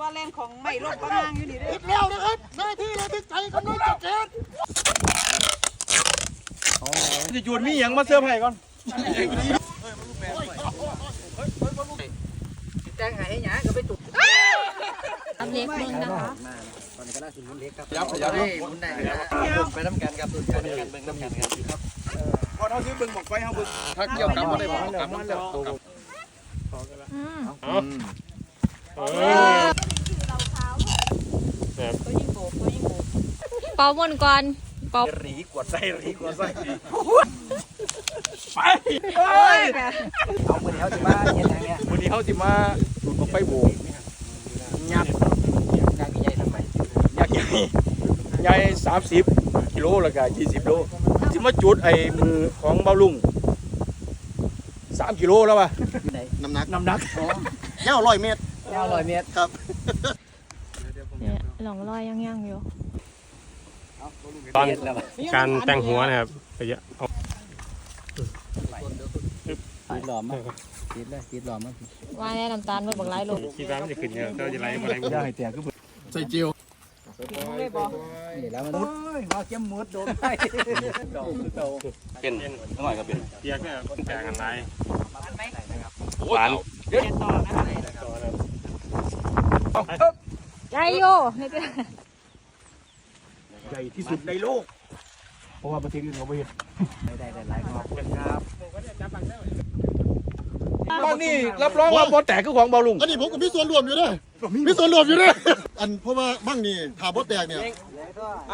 ว่าเล่นของไม่ลบประงางอยู่นี่เด้อติดแล้วนะครับหน้าที่ระทึกใจกำลังจะเกิดจะจูดมีหยังมาเสื้อร์ไผ่ก่อนทำเล็กมึงนะคะยับขยับไปน้ำกันครับตุนกันกันเบิ่งน้ำกันครับพอเขาซื้อเบิ่งบอกไฟเขาเบิ่งถ้าเกี่ยวกับบ่ได้บอกกับน้ำจับตัวอืม ตัวยิงโบกตัวยิงโบกเป่ามนต์ก่อนเป่ารีกวดใส่รีกวดใส่ไปโอ้ยเอาคนเดียวจะมาเห็นอย่างเงี้ยวันนี้เขาสิมาจูดบอกไฟโบกยักษ์งานใหญ่ทำไมยักษ์ใหญ่ใหญ่สามสิบกิโลแล้วก็ยี่สิบโลสิมาจุดไอ้มือของเบาลุงสามกิโลแล้ววะน้ำหนักน้ำหนักยาวร้อยเมตรยาวร้อยเมตรครับเนี่ย หลงรอยยังยังอยู่ตอนการแต่งหัวนะครับระยะเอาติดหลอมมั้งติดเลยติดหลอมมั้งว่าแน่น้ำตาลมันบักไรลูกคิดว่ามันจะขึ้นเนี่ยเราจะไล่มาไล่ย่าให้แตกก็ใส่จิวเลยบอกนี่แล้วมันโอ้ยว่าเก็บมุดโดนไปเก่าคือเก่าเป็นหน่อยก็เป็นเทียกเนี่ยแตกกันไล่หวานเรียนต่อนะคะ ใจโยนี่เป็นใหญ่ที่สุดในโลก เพราะว่าประเทศอื่นเขาไม่เห็นไม่ได้แต่หลายขอบคุณครับบางนี่รับรองว่าบ่แตกคือของเบาลุงอันนี้ผมก็มีส่วนรวมอยู่ด้วยมีส่วนรวมอยู่ด้วยอันเพราะว่าบ้างนี่ถาบดแตกเนี่ย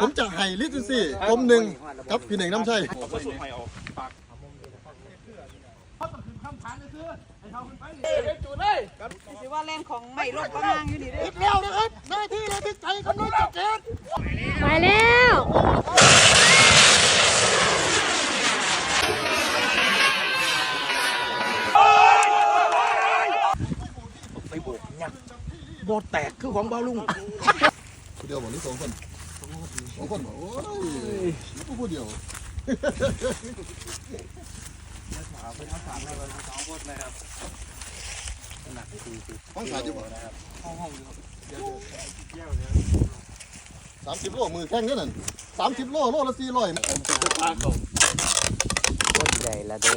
ผมจะให้ลิตรซี่กลมหนึ่งกับพี่หนึ่งน้ำใช่ สิว่าเล่นของไม่ลบประงางอยู่นี่เด้อติดแล้วนะครับหน้าที่ระทึกใจกำลังจะเกิดไปแล้วไปโบกยักษ์บ่แตกคือของเบาลุงเดียวบอกนี่สองคนสองคนบอกโอ้ยผู้เดียว นักคือสิบห้องสามสิบนห้องห้องอยู่ครับเดี๋ยวเดี๋ยวสามสิบโลมือแข้งนั่นสามสิบโลโลละสี่ร้อยปลาตกโคตใหญ่ละเด้อ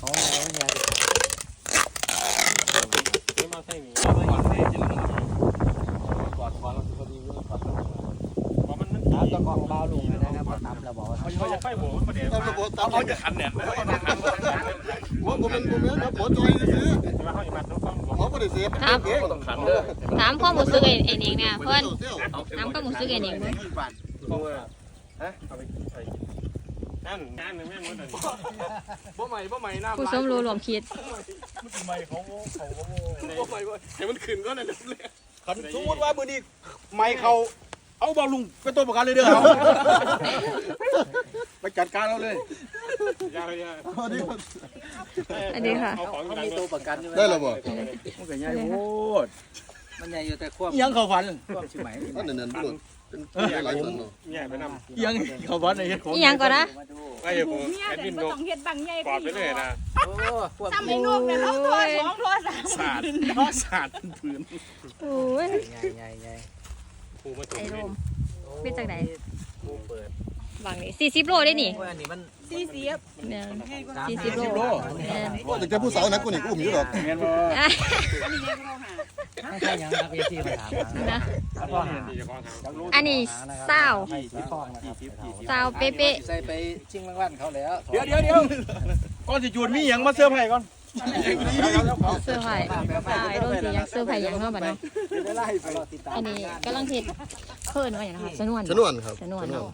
โอ้ยใหญ่มาใส่หมีก่อนใส่จิ๋วก่อนก่อนเราจะดีว่อนมันมันตะกอลงนบอกเขาจะไฟหัวประเดี๋ยวเขาจะขันแหนม ผมเป็นผมเป็นผมจอยซื้อเขาไม่ได้เสียถามเองต้องขันเด้อถามความรู้สึกเองเองเนี่ยเพื่อนถามความรู้สึกเองเองเพื่อนนั่นนั่นหนึ่งแม่งมันบ่ใหม่บ่ใหม่น้ำผู้ชมรู้รวมคิดใหม่เขาเขาบ่ใหม่บ่ให้มันขึ้นก็นั่นเลยขันสมมติว่ามือนี้ใหม่เขาเอาเบาลุงไปตัวประกันเลยเด้อเอา จัดการเราเลยยาวเลยอันนี้ค่ะ เอาของเขาดังมีตัวประกันอยู่ได้แล้วบ่มันก็ใหญ่โคตรมันใหญ่อยู่แต่ควบยังเขาฝันควบชิไหมอันนั้นนั่นพูดเป็นหลายคนเนาะใหญ่ไปนำยังเขาฝันในเฮ็ดของอีหยังก่อนนะมาดูไอ้เดี๋ยวผมเนี่ยแอดมิเด่นนบ่นกต้องเฮ็ดบังใหญ่ปอดไปเลยนะโอ้ควบทำให้ลูกเนี่ยเขาตัวสองตัวสามสาดสาดพื้นโอ้ยใหญ่ใหญ่ใหญ่ครูมาถูไอ้กโรมเป็นจากไหนกูเปิด บางนี่สี่สิบโลได้นี่โอ้ยอันนี้มันสี่เสียบเนี่ยสามสี่สิสิบบโลโลเนี่ยโอ้แต่ผู้สาวนักกูนี่กูมีอยู่หรอกแม่นบ่อะอันนี้ยังเราหาไม่ใช่ยังนักเอซีมาถามนะแล้วก็หาที่จะคล้องทางอันนี้เศร้าให้ที่ฟองนะครับเศร้าเป๊ะใส่ไปชิงรางวัลเขาแล้ว เดี๋ยวเดี๋ยวเดี๋ยวก่อนสิจูดมีหยังมาเสื้อร์ไผ่ก่อนๆเสื้อร์ไผ่ไอ้โรมสียังเสื้อร์ไผ่ยังเนาะบัดเนาะได้ไล่ไปรอติดตามอันนี้กำลังเฮ็ดเพิ่นว่าอย่างนะคะสนวนชนวนครับสนวนเนาะ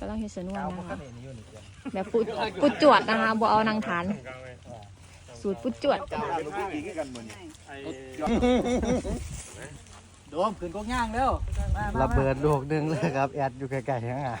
กำลังเฮ็ดสนวนเอานะพวกคะนี้อยู่นี่เดียวแบบปุดปุดจวดนะคะบ่เอานางฐาน สูตรปุดจวดไอ้โดมขึ้นกงย่างแล้วระเบิดลูกนึงเลยครับ แอดอยู่ไกลๆนะ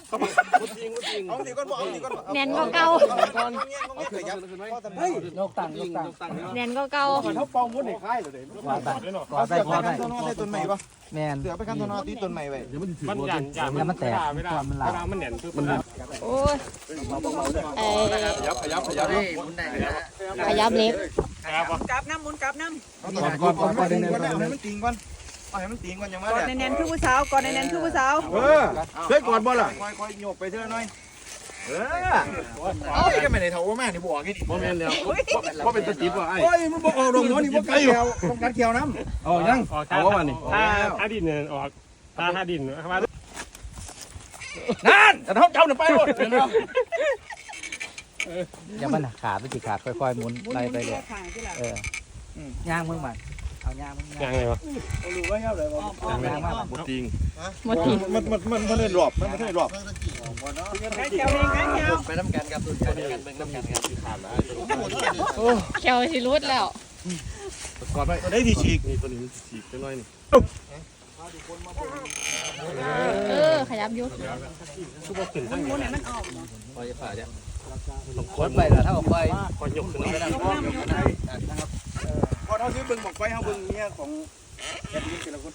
เอาสิก่อนบ่เอาสิก่อนบ่แน่นก็เก่าเฮ้ยยกตั้งยกตั้งแน่นก็เก่าเขาเป่ามุดให้คายเลยกอดได้กอดได้กอดได้ต้นไม้ต้นใหม่ปะแมนเดี๋ยวไปกันต้นไม้ที่ต้นใหม่ไว้มันหยันหยันแล้วมันแตกเวลาความมันหลาเวลามันแหน่นปุ๊บมันโอ้ยเอ้ยขยับขยับขยับขยับเล็กกลับน้ำหมุนกลับน้ก่อนก่อนก่อนก่อนเดินก่อนเอาให้มันติงก่อน เอาให้มันติงก่อนยังำมาก่อนเนี่ยแน่นๆคือผู้สาวก่อนแน่นๆคือผู้สาวเออเคยกอดบ่ล่ะค่อยๆโยกไปเท่าน้อยเออเอาไปกันไม่ได้เท่าว่าแม่นี่บอกให้ดิบ่แม่นแล้วบ่เป็นตะติบว่าไอ้โอ้ยมันบอกเอาดงน้อยนี่บ่กัดแขวต้องกัดแขวน้ำอ๋อยังออกถ้าถ้าถ้าดินเนี่ยออกถ้าถ้าดินว่านั่นแต่ท้องเจ้าเนี่ยไปหมดอย่ามันขาดไม่จีขาดค่อยๆหมุนไล่ไปเลยข้างที่ละเออย่างมึงมันเอา ย่างมึงยังไงวะรู้ไว้ครับเลยว่าอ้อมๆย่างมากบ่ติงหมดทีมันมันมันมันได้รอบมันไม่ได้รอบไก่เขียวเองไก่เขียวไปน้ำกันครับไปน้ำกันเบิ่งน้ำกันครับเขียวสิรุดแล้วกอดไปได้ที่ฉีกนี่ตัวนี้มันฉีกไปหน่อยนี่เออขยับอยู่คือบ่ขึ้นทั้งหมุนให้มันออกคอยจะฝ่าเนี่ยต้องคคนนไปแล้วถ้าออกไปคอยยกขึ้นไปแล้วนั่งยกก้อนน้ำยกน้ำนะครับพอ เท่าซื้อเบิ่งบอกไปเฮาเบิ่งเมียของแอดมินแต่ละคน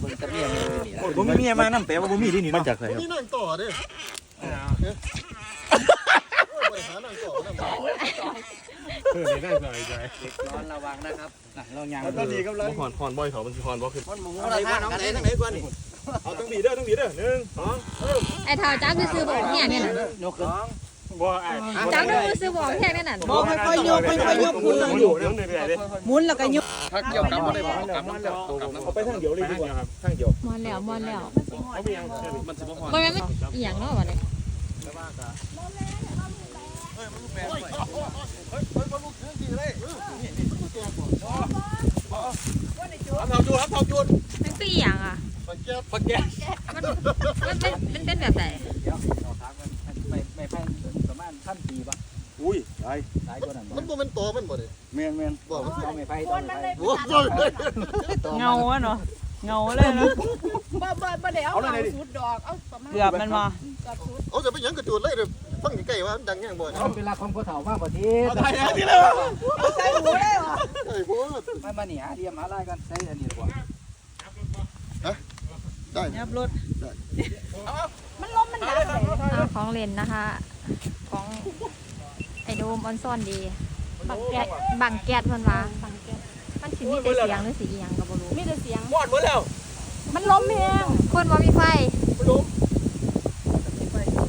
เบิ่งตะเมียงอยู่นี่โอ้ยบ่มีเมียมานำแปลว่าบ่มีที่นี่มาเนาะจากไหนครับนี่นั่งต่อเด้บริหารนั่งต่อนั่งต่อเออได้สบายใจร้อนระวังนะครับเราย่างตอนนี้กำลังบ่ฮอนฮอนบ่อยเขามันสิฮอนบ่ขึ้นมันหมูเอาอะไรไหนบ้าบ้างงเอาเอาไหไหนนทางไหนก่อนนี่เอาตั้งบีเด้อตั้งบีเด้อหนึ่งสองไอ้เท้าจักซื้อบอกแห้งเนี่ยน่ะยกขึ้น บ่ไอ้จักซื้อบอกแห้งเนี่ยน่ะบอกค่อยๆยกค่อยๆยกหมุนมันอยู่เรื่อยๆเด้หมุนแล้วก็ยกถ้าเกี่ยวกับบ่ได้บอกกับน้ำแล้วเอาไปทางเดียวเลยดีกว่าครับทางเดียวมอนแล้วมอนแล้วเอาไปยังมันสิบ่ฮอนบ่แม่นมันอีหยังเนาะวะเนี่ยเอาเท่าจูดเอาเท่าจูดมันคืออีหยังอะปังแก๊สปักแกมันมันเป็นมันเป็นแบบไหนเดี๋ยวเอาทางมันไม่ไม่แพงประมาณ พันปีป่ะอุ้ยตายหลายกว่านั้นมันบ่เป็นตัวมันบ่เด้แม่นแม่นบอกมันเอาไม่ไฟต้องไม่ไฟโอ้ยเงาอะเนาะเงาเลยเนาะบ่บ่บ่ได้เอาเอาสุดดอกเอาประมาณเกือบมันมาเกือบสุดเอาจะไปหยังกระจูดเลยเด้อฟังใกล้ๆว่ามันดังแห้งบ่เอาเวลาของพ่อเฒ่ามากกว่าที่เอาตายแล้วที่เลยใส่หูเลยว่ะไอ้พวกมามานี่หาเดียมหาลายกันใช้อันนี้ดีกว่าได้ยับรถมันล้มมันดังเลยอ่าของเล่นนะคะ ของไอ้โดมออนซ่อนดี บังแก๊สบังแก๊สเพิ่นว่ามันสิมีแต่เสียงหรือสิอีหยังก็บ่รู้มีแต่เสียงหมดหมดแล้วมันล้มแฮงคนบ่มีไฟล้ม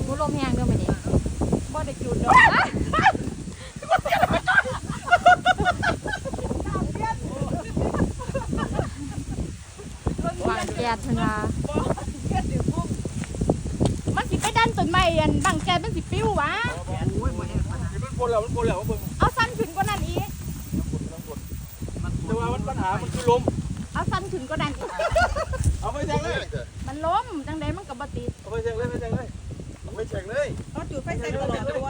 บ่ลมแห้งเด้อมื้อนี้บ่ได้จุดดอกบังแก๊สเพิ่นว่ามันสิไปดันต้นไม้อันบังแกมันสิปิ้วหวะ มันคนแล้วมันคนแล้วเบิ่งเอาสั้นขึ้นกว่านั้นอีกแต่ว่ามันปัญหามันคือลมเอาสั้นขึ้นกว่านั้นอีก เอาไปแทงเลยมันล้มจังไดมันก็บ่ติดเอาไปแทงเลยไปแทงเลยเอาไปแทงเลยเอาจุดไฟใส่ตัวแต่ตัว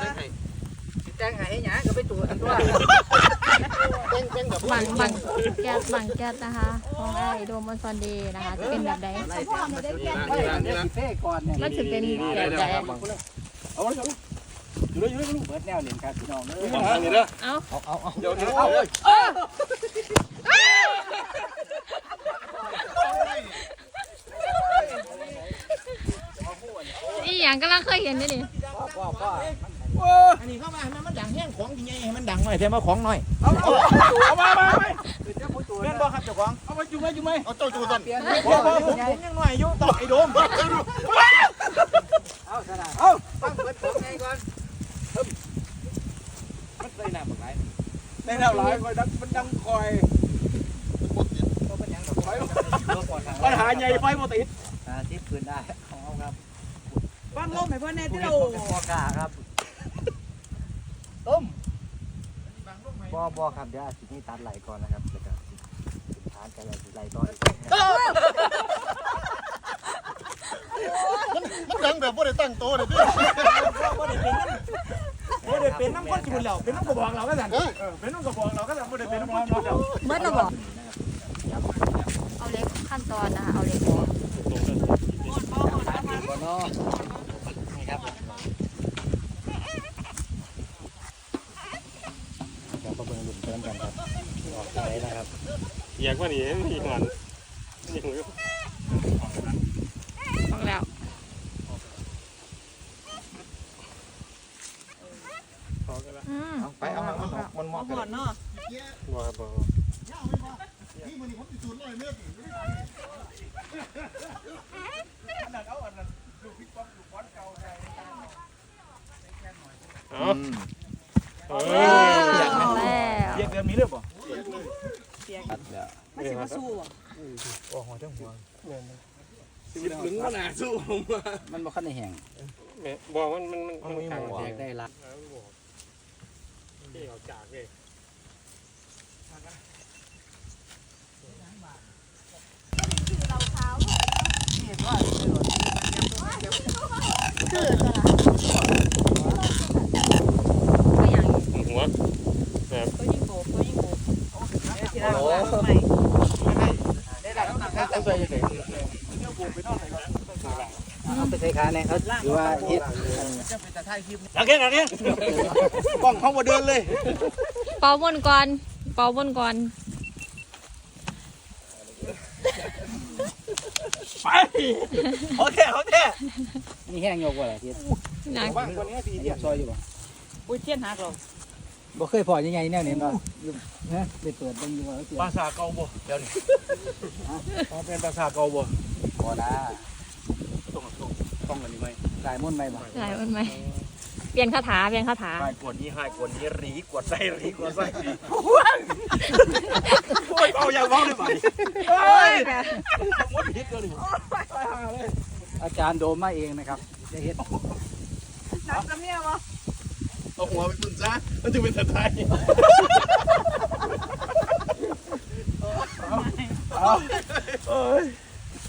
แจ้งหายหยังก็ไปตรวจอันตัวแจ้งแจ้งแบบบังบังแก๊สบังแก๊สนะคะของไอ้โดมออนซ่อนดีนะคะจะเป็นแบบใดเฉพาะมันได้แก่เฮ้ยนี่สิเพ่ก่อนเนี่ยมันสิเป็นแบบใดเอาไปอยู่เลยอยู่เลยอยู่เลยเบิดแนวเล่นครับพี่น้องเอ้ยปัญหานี่เด้อเอ้าเอาเอาเอาเดี๋ยวเดี๋ยวเอาเลยอีหยังกำลังเคยเห็นนี่ดิอันนี้เข้ามาให้มันดังแห้งของจริงไงให้มันดังหน่อยแทนมาของหน่อย เอาเอามามาไปแม่นบ่ครับเจ้าของเอาไปจุ่มไหมจุ่มไหมเอาเจ้าจูสั่นเปลี่ยนบ่บ่ผมผมยังหน่อยอยู่ต่อไอ้โดมเอาขนาดเอาฟังเบิดผมไงก่อน มันเคยหนักบ่ไหนในแล้วหลายคอยดังมันดังคอยก็เป็นหยังดอกไฟรถก่อนทางปัญหาใหญ่ไฟบ่ติดอ่าที่คืนได้ของเอาครับบ้านลมให้พ่อแน่ที่เราเป็นพอกาครับต้มบ่บ่ครับเดี๋ยวอาทิตย์นี้ตัดไหลก่อนนะครับแล้วก็ทานกันไหลต่อมันดังแบบบ่ได้ตั้งโตเลยพี่ บ่ได้เป็นน้ำก้นจุนแล้วเป็นน้ำกระบอกเราก็สั่นเป็นน้ำกระบอกเราก็สั่นบ่ได้เป็นน้ำก้นจุนแล้วเมื่อเราบอกเอาเล็กขั้นตอนนะคะเอาเล็กพอเราก็เบิ่งหลุมเติมกันครับออกไปนะครับอยากว่าหนีนี่หันนี่หัว เอาไปเอามันมันเหมาะเอากัก่อนนเนาะบ่ครับบ่นี่มันนี่ผมจะสูดร้อยเมเอาเออออกแล้วเรียกเดือนมีเรื่องบ่ไม่สิมาสู้อะโอ้โหเจ้าหัวถึงขนาดสู้ผมมันบ่คันได้แห้งแม่บอกมันมันมันมันทางแตกได้ละ ที่ออกจากเลยก็อย่างหัวเขายิงโบกเขายิงโบกเดี๋ยวทีละหลังใหม่ต้องใส่ยังไง เอาไปใส่ขาเนี่ยเขาหรือว่าเฮ็ดหลังแค่นั้นเนี่ยกล้องเขาบ่เดินเลยเป่าบนก่อนเป่าบนก่อนไปโอเคโอเคนี่แห้งยกว่าล่ะเฮ็ดนะว่างคนนี้ทีเฮ็เดียวดซอยอยู่บ่อุ้ยเทียนหักเราบ่เคยพอยังไงแนวนี้เนาะฮะไปเปิดเบิ่งอยู่ว่าเสียภาษาเก่าบ่เดี๋ยวนี้อ๋อเป็นภาษาเก่าบ่พอละต้อง ต้องต้องอันนี้ไหมสายมุ่นไหมบ่ใช่มันไหมเปลี่ยนคาถาเปลี่ยนคาถาหายกวนนี้หายกวนนี้รีกวดไส้รีกวดไส้โอ้ยเอาอย่างร้องเลยบ่เฮ้ยหมดพิษเลยอาจารย์โดมมาเองนะครับจะเฮ็ดนักจำเนี่ยวะเอาหัวไปตุนซะมันจะเป็นสไตล์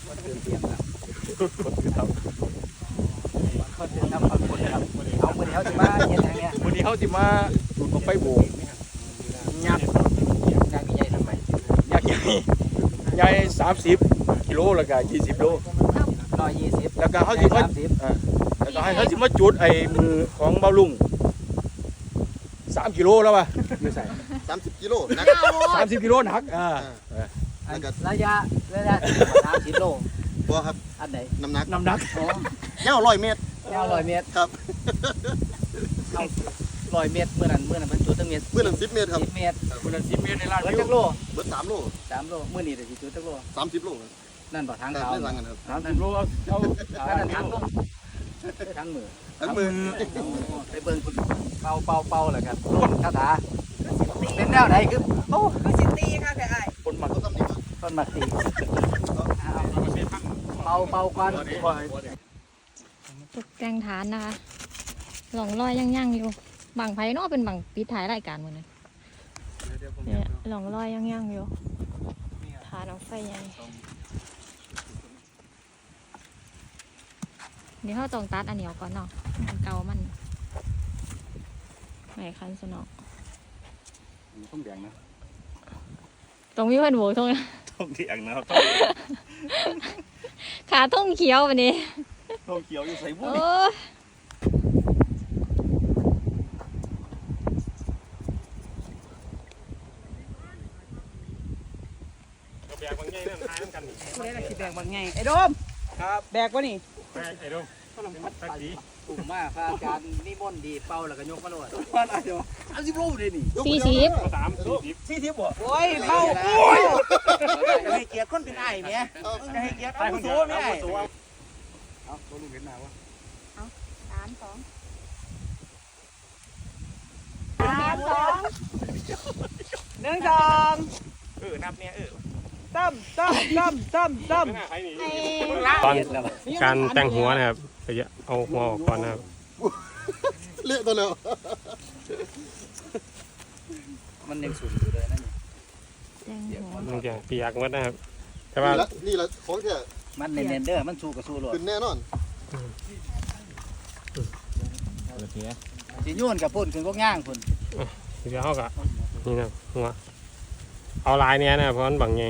คนเตรียมเตรียมครับคนเตรียมทำคนครับเอามื้อนี้เขาสิมาเฮ็ดหยังเนี่ยวันนี้เขาจะมาจุดลงไปโบกยักษ์งานใหญ่ทำไมยักษ์ใหญ่ใหญ่สามสิบกิโลแล้วก็ยี่สิบโล120แล้วก็เขาจะมา30อ่าแล้วก็ให้เขาจะมาจุดไอ้มือของเบาลุงสามกิโลแล้วป่ะไม่ใส่สามสิบกิโลนะสามสิบกิโลหนักอ่าอันระยะระยะ30โลบัวครับอันไหนน้ำหนักน้ำหนักอ๋อเงาร้อยเมตรยาว100เมตรครับ เอา100เมตรมื้อนั้นมื้อนั้นมันจุดตั้งเมตรเมื่อนั้นสิบเมตรครับ10เมตรคนละสิบเมตรในลานแล้ววิจัวกโลเบิดสามโล3โลมื้อนี้ได้สิจุดจักโลสามสิบโลนั่นบ่ทางแต่เขาไม่ต่างกันครับสามสิบโลเอาเอาอันนั้นทางลงทางมือทั้งมือไปเบิ่งคุณเป่าเป่าเป่าแล้วกันร่นคาถาเป็นแนวไหนคือโอ้ก็สิตีค่ะแต่ไอ้คนหมักเขาทำดีครับต้นหมักตีเป่าเป่าก่อนตกแต่งฐานนะคะหลองลอยยังยังๆอยู่ บังไผ่เนาะเป็นบังปิดท้ายรายการมื้อนี้เนี่ยหลองลอยยังยังๆอยู่ฐานเอาไฟใหญ่เดี๋ยวเขาต้องตัดอันเหนียวก่อนเนาะอันเก่ามันไม่คันสนอกต้องแดงนะตรงมีเพื่อนโบกตรงต้องเถียงนะครับขาทุ่งเขียววันนี้ต้องเขียวอยู่ใส่บุ้โอ้ยย เอาแบกบางใหญ่นั่นทายนั่นกันนี่ ผู้ใดล่ะสิแบกบางไงไอ้โดมครับแบกวะนี่แบกไอ้ดงตักดีตุ่มมากค่ะอาจารย์นิมนต์ดีเป่าแล้วก็ยกมาโลดว่าอะไรวะเอาสิบโลเลยนี่สี่สิบสามสี่สิบสี่สิบบ่โอ้ยเบาจะให้เกียรติคนเป็นไอ้เมียจะให้เกียรติเอาตัวไม่ไอ้เอาตัวลุงเห็นหน้าวะสามสองสามสองหนึ่งสองเออนับเนี่ยเออ ตั้มตั้มตั้มตั้มตั้มตอนการแต่งหัวนะครับจะเอาหัวออกก่อนนะครับเละตัวแล้วมันยังสูงอยู่เลยนั่นแจ้งหัวมันจะเปียกหมดนะครับ แต่ว่านี่ละของแท้มันเน้นเด้อมันสู้กับสู้โลดขึ้นแน่นอนสิโยนกับพุ่นขึ้นก็ง่างพุ่นเดี๋ยวเขาก็นี่นะหัวเอาลายเนี้ยนะเพราะมันบางไง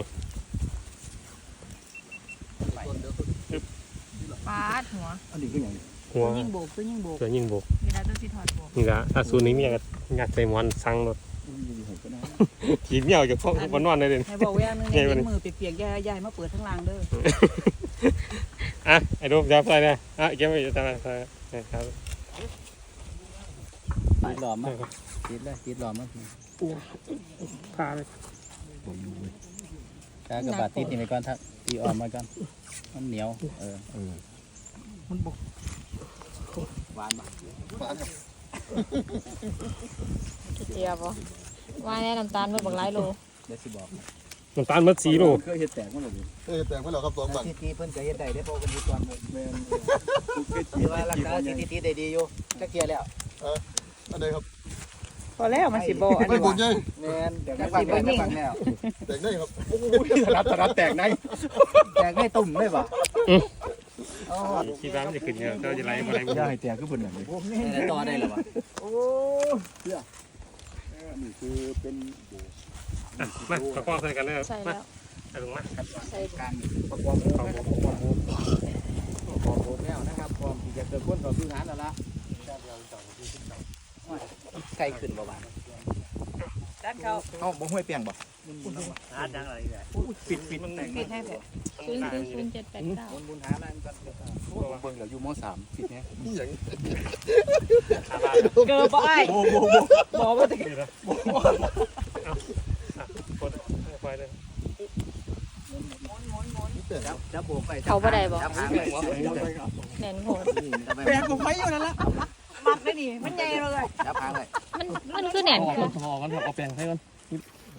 ปา ดหัวอันนี้คือหยังหัวยิงโบกคือยิงโบกเสือยิงบกเวลาต้องสิถอดโบกนี่ก็ถ้าสูนย์นี้มีอยากงัดใส่หมอนสั่งรถมันอยู่หัวก็ได้ถีบเหี่ยวจากพวกวันนอนเลยเด่นให้บอกแว่นึงใหญ่ให้กว่านี้มือเปียกๆยายมาเปิดข้างล่างเด้ออะไอ้รูปจับใส่เลยอะเก็บไว้อยู่ตรงนั้นครับติดหลอมมั้ยติดเลยติดหลอมมั้ยพาเลยกากระบาดติดนี่ไปก่อนทักตีออมมาก่อนมันเหนียวเออเออ หวานปะฝานครับเจียบบ่ว่าแน่น้ำตาลมันบักหลายโลเดี๋ยวสิบอกน้ำตาลมัดสีโลเคยเฮ็ดแตกมั้งหรอเอ้ยแต่งไปแล้วครับสองบังทีทีเพิ่นก็เฮ็ดได้เด้อเพราะเพิ่นอยู่ตอนแม่นคือว่าราคาทีทีได้ดีอยู่จักเที่ยแล้วอันไหนครับพอแล้วมันสิบ่อันไม่นี้บุญใหญ่แม่นเดี๋ยวฟังแล้วฟังแล้วแต่งได้ครับถนัดถนัดแตกในแตกได้ตุ่มเลยป่ะอ๋อ คิดว่ามันจะขึ้นเนี่ยเราจะไล่อะไรบ้าย่าให้แตกคือเพิ่นน่ะได้ต่อได้หรอวะมาประกอบใส่กันเลยใส่มาแล้วเอาลงมาใส่การประกอบประกอบประกอบประกอบโบแล้วนะครับพร้อมที่จะเกิดพ้นต่อพื้นฐานแล้วละไกลขึ้นบ่บาดด้านเขาเอ้าบ่ห้วยเปียงบ่หาดังอะไรเนี่ยปิดปิดมันปิดให้ผมศูนย์ศูนย์ศูนย์เจ็ดแปดเก้าบนบุญหาอะไรมันก็เบิ่งแล้วอยู่ม .3 ปิดแฮะนี่อย่างเกิดบ่ไอ้โบโบโบบอกว่าจะไปเลยจับจับโบกไปเขาบ่ได้บ่จับหางไปแน่นโหดแปลงผมไว้อยู่นั่นละ มัดไม่นี่มันใหญ่เลยจับหางเลยมันมันคือแน่นคือพอกันเอาแปลงให้กัน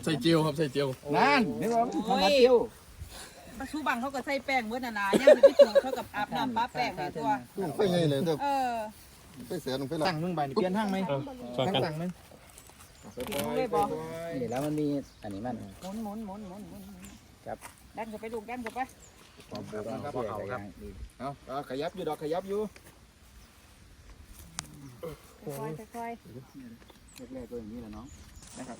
ใส่เจียวครับใส่เจียวนั่นนี่ว่าโอ้ยชูบังเขาก็ใส่แป้งเมื่อนานายังไม่ถึงเท่ากับอาบน้ำป้าแป้งในตัวไฟใหญ่เลยแต่เออไฟแสนไฟหลัตั้กงนึงใบนี่เปลี่ยนทางไหมสอนกันตั้งนึงเลยบอกนี่แล้วมันมีอันนี้มันหมุนหมุนหมุนหมุนหมุนครับดันเข้าไปลูกดันเข้าไปครับเอาครับเอาเอาขยับอยู่ดอกขยับอยู่ ค่อยๆค่อยแรกๆก็อย่างนี้แหละน้องนะครับ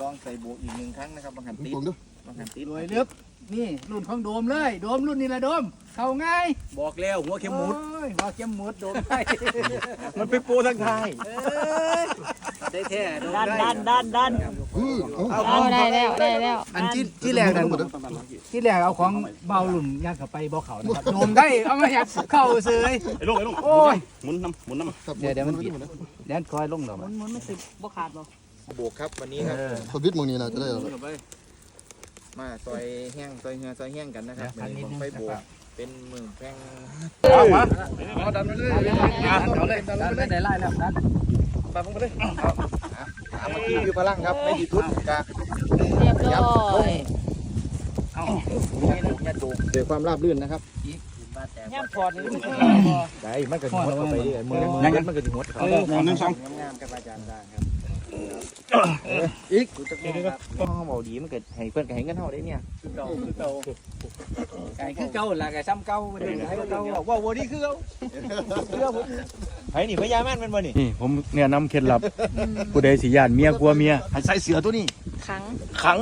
ลองใส่โบกอีกหนึ่งครั้งนะครับบางหันติดผมด้วยบางหันติดรวยลึกนี่รุ่นของโดมเลยโดมรุ่นนี้แหละโดม เข้าง่ายบอกแล้วหัวเข็มหมุดโอ้ยว่าเข็มหมุดโดมได้มันไปปูทางท้ายเอ้ยได้แท้โดมดันได้ดันดันดันอือ เอาเอาได้แล้วได้แล้วอันที่ที่แรกนั้นที่แรกเอาของเบาหลุ่นยัดเข้าไปบ่เขานะครับโดมได้เอามายัดเข้าเสยไอ้ลงไอ้ลงโอ้ยหมุนน้ำหมุนน้ำครับเดี๋ยวเดี๋ยวมันผิดเดี๋ยวคอยลงดอกหมุนหมุนไม่ติดบ่ขาดบ่บวกครับวันนี้ครับสวิตช์มองนี้นะจะได้แล้วมาซอยแห้งซอยเหือซอยแห้งกันนะครับเป็นไฟบวกเป็นมือแพงเอามาเอาดันไปเลยเอาเลยดันไปเลยได้ไล่แล้วดันตามลงไปเลย เมื่อกี้คือพลังครับไม่ดีทุนกะเรียบร้อยเอานี่นะยัดโดมเกิดความราบรื่นนะครับย่ำพอดนี่มันคือได้มันก็ถึงหัวเข้าไปเรื่อยมือยังงั้นมันก็ถึงหัวเขาหนึ่งสองงามกับอาจารย์ได้ครับ อีกกูจะบอกครับอ๋อบอกดีมันเกิดให้เพื่อนก็ให้เงินเท่าได้เนี่ยคือเก่าคือเก่าไก่คือเก่าล่ะไก่ซ้ำเก่าไม่ได้ไก่เก่าบอกว่าวันนี้คือเก่าเชื่อผมไอ้นี่พญาแม่นมันบ่นี่นี่ผมเนี่ยนำเคล็ดลับผู้ใดสิยานเมียกลัวเมียให้ใส่เสือตัวนี้ครั้งขัง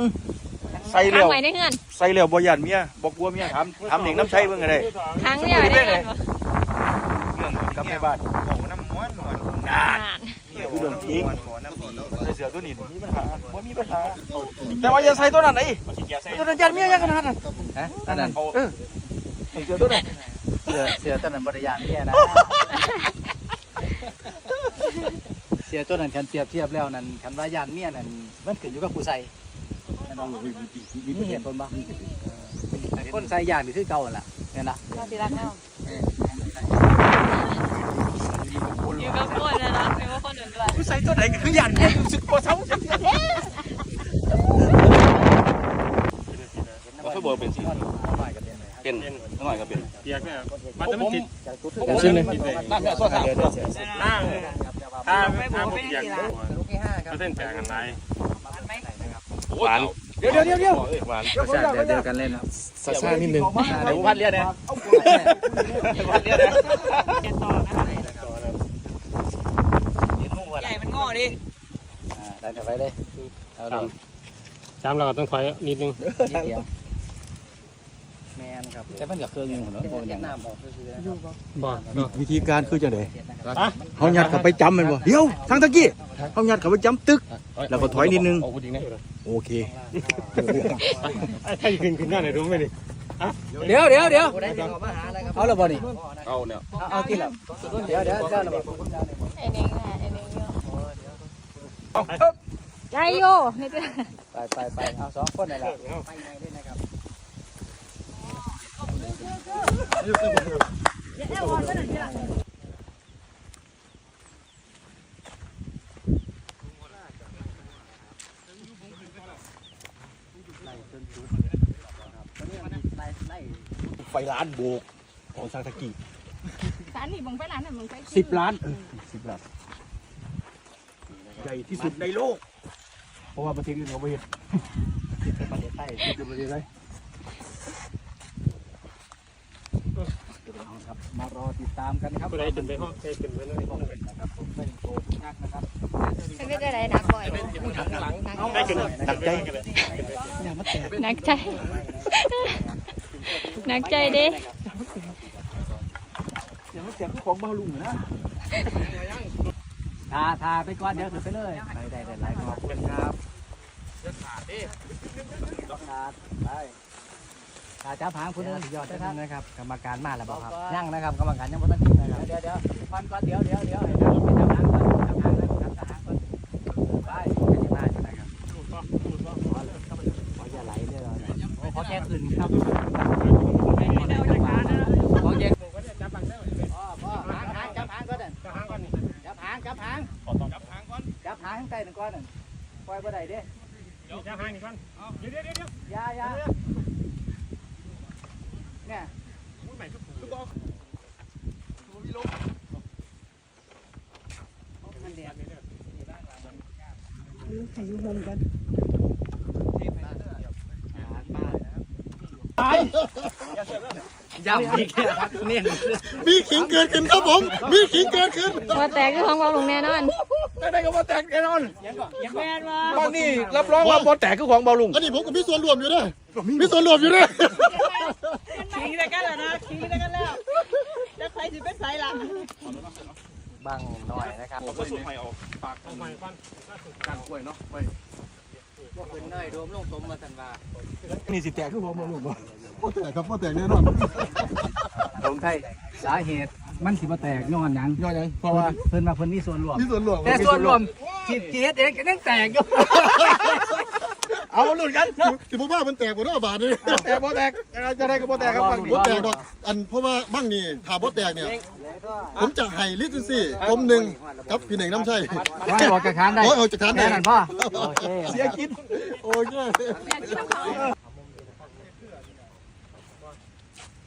ใส่ครั้แล้งวไว้ในเฮือนใส่แล้วบ่ยานเมียบ่กลัวเมียถามถามเด็กน้ำใช้เบิ่งก็ได้ครั้งเนี่ยไว้ในเฮือนบ่เรื่องกับแม่บ้านบอกน้ำม้วนม้วนอ่านคือเรื่องจริงม้วนน้ำผีใส่ เสือตัวนี้มีปัญหาบ่มีปัญหาแต่ว่าอย่าใส่ตัวนั้นไอ้ตัวนั้นยานเมียยังขนาดนั้นฮะอันนั้นเออใส่เสือตัวนั้นเสือเสือตัวนั้นบริยานเนี่ยนะเสือตัวนั้นคันเทียบเทียบแล้วนั่นคันว่ายานเมียนั่นมันขึ้นอยู่กับผู้ใส่มีเหตุผลบ้างคนใส่ยานนี่คือเก่าหั่นล่ะเนี่ยนะน่าสิรักเนาะ อยู่กับคนนะนะไม่ว่าคนอื่นด้วยผู้ใส่ตัวไหนก็คือยานเมียรู้สึกบ่เซาจังซี่บ่คือบ่เป็นสิเป็นน้อยก็เป็นเปียกเนี่ยมันจะมันติดผมซื้อเลยนั่นแหละตัวสามล่างถ้าถ้าผมเปียกลูกที่ห้าครับก็เส้นแปลงกันไรหวานเดี๋ยวเดี๋ยวเดี๋ยวเดี๋ยวหวานเดี๋ยวเดี๋ยวกันเล่นนะซ่าๆนิดนึงเดี๋ยวพัดเรียนนะพัดเรียนนะ แกต่ อนะคะใหญ่มันงอดิได้ไปเลยเอาเลยจำเราก็ต้องถอยนิดนึงนิดเดียวแมนครับแต่มันก็เครื่องหนึงของเนาะบ่เป็นหยังน้ำออกซื่อๆนะครับบ่วิธีการคือจังไดเฮายัดเข้าไปจำแมันบ่เดี๋ยวทางตะกี้เฮายัดเข้าไปจำตึก แล้วก็ถอยนิดนึงเอาจริงนะโอเคไอ้ขึ้นขึ้นได้ไหนรู้ไหมนี่เดี๋ยวเดี๋ยวเดี๋ยวเอาและบ่นี่เอาเนี่ยเอาเอากินแล้วเดี๋ยวเดี๋ยวเจ้าละบ่ ไอ้เน่งค่ะไอ้เน่ง โยใจโยนี่จ้ะไปไปไปเอาสองคนนี่แหละไฟล้านโบกของทางตะกี้สารนี่บังไปร้านน่ะมึงใช้สิบล้านเออสิบล้าน ใหญ่ที่สุดในโลก เพราะว่าประเทศอื่นเขาไม่เห็นประเทศไทยจะประเทศไหนเอาครับ มารอติดตามกันครับผู้ใดขึ้นไปห้องใครขึ้นไปนั่นห้องเลยนะครับผมเป็นโตยักษ์นะครับฉันก็จะได้หนักบ่อยได้ขึ้นหนักใจหนักใจหนักใจดิเสียงเสียงของเบาลุงนะ ทาทาไปก่อนเดี๋ยวขึ้นไปเลยไปได้ได้หลายขอบคุณครับทาไปทาจับหางผู้หนึงยอดท่านนะครับ กรรมการมาแล้วบอกครับยังนะครับ กรรมการยังไม่ต้องกินนะครับ เดี๋ยวเดี๋ยวก่อนก่อนเดี๋ยวเดี๋ยวเดี๋ยวให้จับจับหางก่อนจับหางก่อนจับหางก่อนไปไปที่บ้านนะครับขออย่าไหลเลยเราเนี่ยโอ้ขอแก้อื่นครับขอแก้พ่อพ่อหางหางจับหางก่อนเด้อ จะหางก่อนนี่ จับหางจับหาง ขอต้องจับหางก่อน จับหางข้างใต้หนึ่งก้อนนั่นปล่อยบ่ได้เด้ เดี๋ยวจับหางนี่ก่อนเดี๋ยวเดี๋ยวเดี๋ยว อยาอยาเนี่ย อุ้ยใหม่ทุกทุกบอก มันเดียด ย้ำอีกครับเนี่ยมีขิงเกิดขึ้นครับผม มีขิงเกิดขึ้นว่าแตกคือของเราลงแน่นอนได้ได้ก็บ่แตกแน่นอนแม่นว่าบางนี่รับรองว่าบ่แตกคือของเบาลุงอันนี้ผมก็มีส่วนรวมอยู่เด้อมีส่วนรวมอยู่เด้อขิงได้กันแล้วนะขิงได้กันแล้วจะใครสิไปใส่ละบังหน่อยนะครับผมก็สูบใหม่ออกปากเอาใหม่ก่อนการกล้วยเนาะไปพวกขึ้นหน่อยรวมลงสมมาสันว่านี่สิแตกคือของเบาลุงบ่ พ่อแตกครับพ่อแตกแน่นอนผมไทยสาเหตุมันสิบ่แตกย้อนหยังย้อนหยังเพราะว่าเพิ่นมาเพิ่นมีส่วนรวม มีส่วนรวมแต่ส่วนรวมที่ที่เฮ็ดเองก็ยังแตกอยู่เอามาลุ้นกันที่ผมว่ามันแตกกว่าเนาะบาทนี่แตกบ่แตกจะได้ก็บ่แตกครับบางบ่แตกดอกอันเพราะว่าบ้างนี่ถ้าบ่แตกเนี่ยผมจะให้ลิตรซี่ผมหนึ่งกับพี่หนึ่งน้ำใช่ว่าออกจากคานได้โอ้ยออกจากฐานได้แค่นั้นพ่อโอเคเสียกินโอเค ห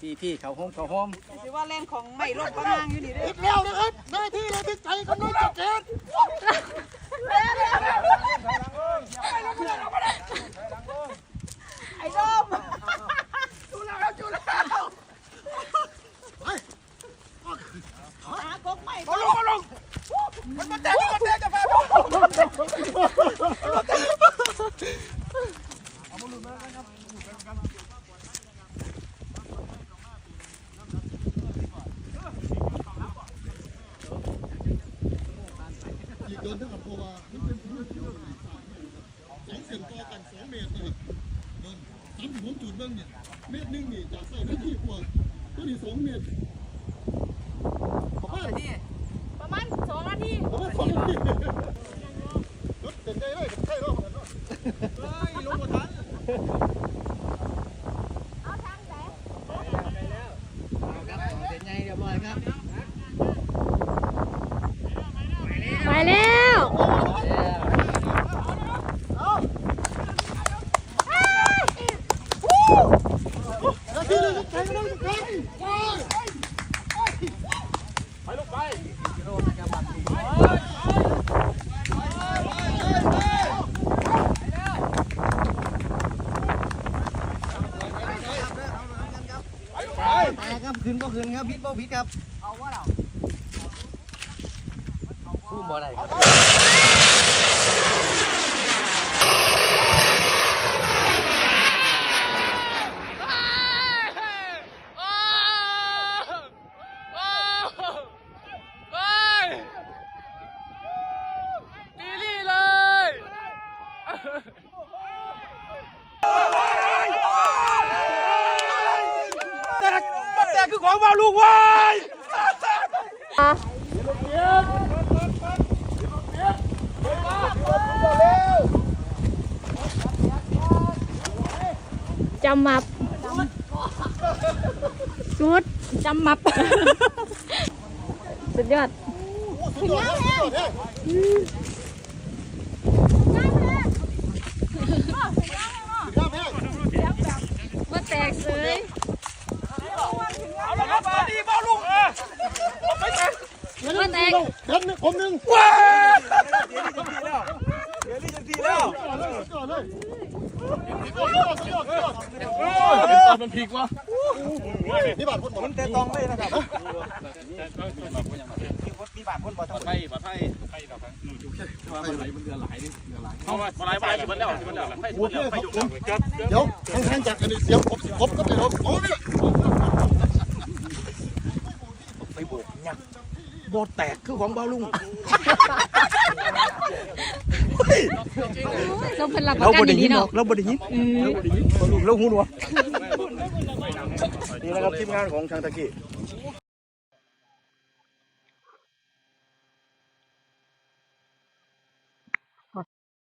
พี่พี่เขาโฮมเขาโฮมสิว่าแรงของไม่ลงก็ห่างอยู่นี่เด้ติดแล้วนะครับหน้าที่เราติดใจกำลังจะเกิดไอ้ดมหากกไม่เอาลงเอาลงมันมาแตกมันแตกจะพา Yeah. คืนครับพิษก็พิษครับสู้บ่ได้ครับ แต่คือของมาลูกไว้ จำมับชุดจำมับ สุดยอด สุดยอดเลยสุดยอดเลยข้ามแห้ง ว่าแตกเลย เอาละครับมาดีมาลูกเออไปแตก ว่าแตก เดี๋ยวนึงผมหนึ่งว้าเดี๋ยวนี่จังทีแล้วสุดยอดเลยสุดยอดสุดยอดสุดยอดตอนมันพีกวะนี่บาทคนบอกมันแต่ตองเลยนะครับมีบาดพ่นบ่ทั้งหมดไปบ่ไทยไปดอกครับมันไหลมันเดือดไหลนี่เดือดไหลเอามาไหลไปสิมันแล้วสิมันแล้วไปสิโอมันเคแล้วคไปรับอยู่ผมเดี๋ยวข้างๆจากอันนี้เสียงผมสิครบก็ไปเอาโอ้ย ไปโบกยังโบแตกคือ ของเบาลุงต้องเป็นหลักปเราระกันบ่ได้ดียินๆหรอเนาะกเราบ่ได้ยินเราบ่ได้ยินเบาลุงเราหูหนวกนี่นะครับทีมงานของทางตะกี้